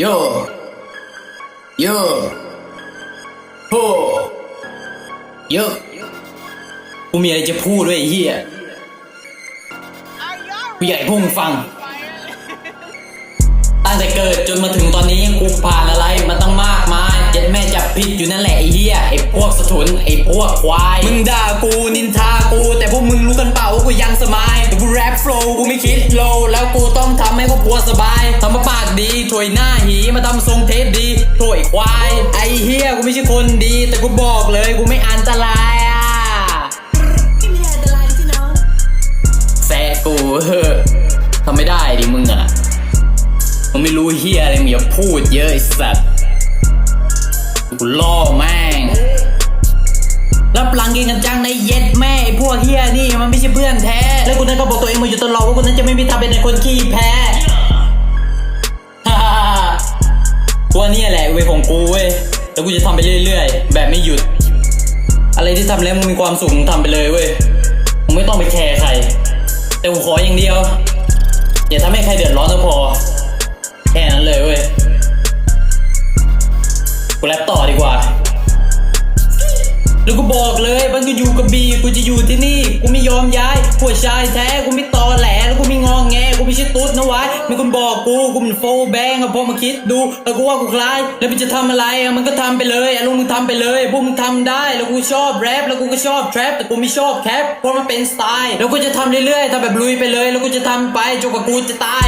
โย โยโฮโยกูมีอะไรจะพูดด้วยไอ้เฮียกูอยากให้พวกมึงฟัง ตั้งแต่เกิดจนมาถึงตอนนี้กูผ่านอะไรมาตั้งมากมาย เจ็ดแม่จับผิดอยู่นั่นแหละไอ้เหี้ยไอ้พวกสถุนไอ้พวกควาย มึงด่ากูนินทากู แต่พวกมึงรู้กันเปล่าว่ากูยังสมายแต่กูแรปโฟล์กูไม่คิดโลแล้วกูต้องทำให้ครอบครัวสบาย ทำมาปากดีถวยหน้าหีมาทำทรงเทสดีถวยควาย ไอ้เหี้ยกูไม่ใช่คนดี แต่กูบอกเลยกูไม่อันตรายอะไม่มีอันตรายที่น้องแซะกูเฮ้อทำไม่ได้ดิมึงอะมึงไม่รู้เฮียอะไรมึงอย่าพูดเยอะไอ้สัตว์กูล่อแม่งรับหลังกินกันจังในเย็ดแม่ไอ้พวกเฮียนี่มันไม่ใช่เพื่อนแท้ แล้วกูนั้นก็บอกตัวเองมาอยู่ตลอดว่ากูนั้นจะไม่มีทางเป็นในคนขี้แพ้ ว่านี่แหละเวของกูเว้ยแล้วกูจะทำไปเรื่อยๆ แบบไม่หยุด อะไรที่ทำแล้วมึงมีความสุขมึงทำไปเลยเว้ยมึงไม่ต้องไปแคร์ใคร แต่กูขออย่างเดียว อย่าทำให้ใครเดือดร้อนก็พอ แค่นั้นเลยเว้ยกูแรปต่อดีกว่า แล้วกูบอกเลยมันกูอยู่กับบีกูจะอยู่ที่นี่ กูไม่ยอมย้ายผู้ชายแท้กูไม่ตอแหลแล้วกูไม่งองแงกูไม่ใช่ตุ๊ดนะวะมีคนบอกกูกูเป็นโฟร์แบงก์อะพอมาคิดดูแล้วกูว่ากูคล้าย แล้วมันจะทำอะไรอะมันก็ทำไปเลยอะลุงมึงทำไปเลยพวกมึงทำได้แล้วกูชอบแรปแล้วกูก็ชอบแทรปแต่กูไม่ชอบแคปเพราะมันเป็นสไตล์แล้วกูจะทำเรื่อยๆทำแบบลุยไปเลย แล้วกูจะทำไปจนกว่ากูจะตาย